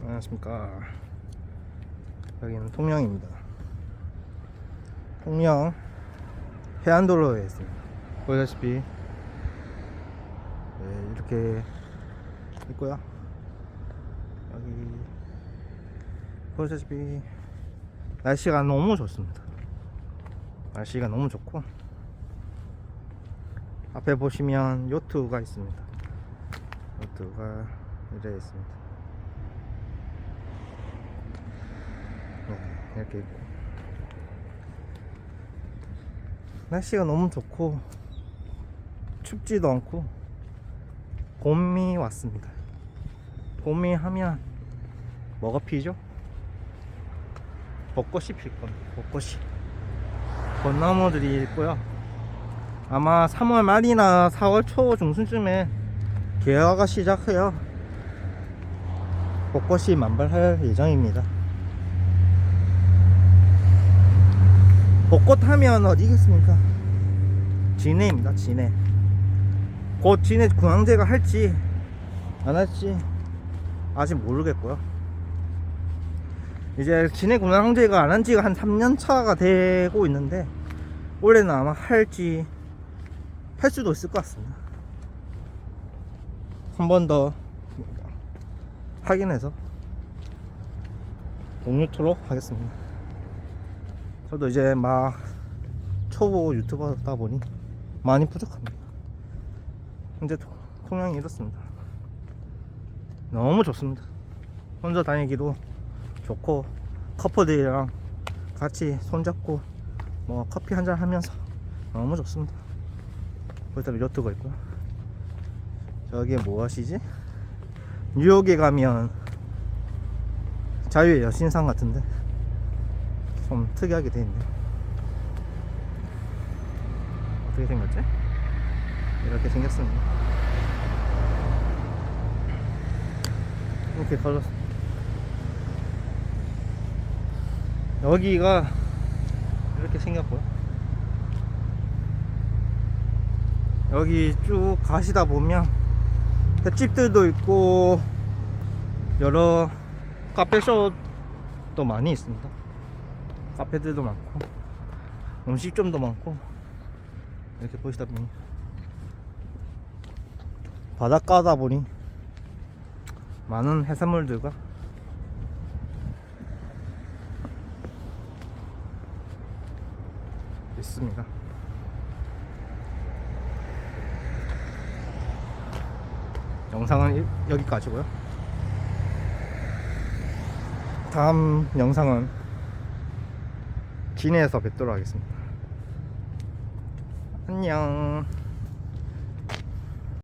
안녕하십니까. 여기는 통영입니다. 통영 해안도로에 있습니다. 보시다시피. 네, 이렇게 있고요. 여기 보시다시피 날씨가 너무 좋습니다. 날씨가 너무 좋고 앞에 보시면 요트가 있습니다. 요트가 이래 있습니다 네, 이렇게 있고. 날씨가 너무 좋고 춥지도 않고 봄이 왔습니다. 봄이 하면 뭐가 피죠? 벚꽃이 필 겁니다. 벚꽃이. 벚나무들이 있고요. 아마 3월 말이나 4월 초 중순쯤에 개화가 시작해요. 벚꽃이 만발할 예정입니다 벚꽃 하면 어디겠습니까? 진해입니다. 진해. 곧 진해 군항제가 할지 안 할지 아직 모르겠고요. 이제 진해 군항제가 안 한 지가 한 3년 차가 되고 있는데 올해는 아마 할지 할 수도 있을 것 같습니다. 한 번 더 확인해서 공유토록 하겠습니다. 저도 이제 막 초보 유튜버다 보니 많이 부족합니다. 통- 통영이 이렇습니다. 너무 좋습니다. 혼자 다니기도 좋고 커플들이랑 같이 손잡고 뭐 커피 한잔 하면서 너무 좋습니다. 거기다 요트가 있고요. 저기 뭐 하시지? 뉴욕에 가면 자유의 여신상 같은데 좀 특이하게 돼 있네요. 어떻게 생겼지? 이렇게 생겼습니다. 이렇게 걸렸어. 여기가 이렇게 생겼고요. 여기 쭉 가시다 보면 횟집들도 있고 여러 카페숍도 많이 있습니다. 카페들도 많고 음식점도 많고 이렇게 보시다 보니 바닷가다 보니 많은 해산물들과 있습니다. 영상은 이- 여기까지고요. 다음 영상은 진해에서 뵙도록 하겠습니다. 안녕.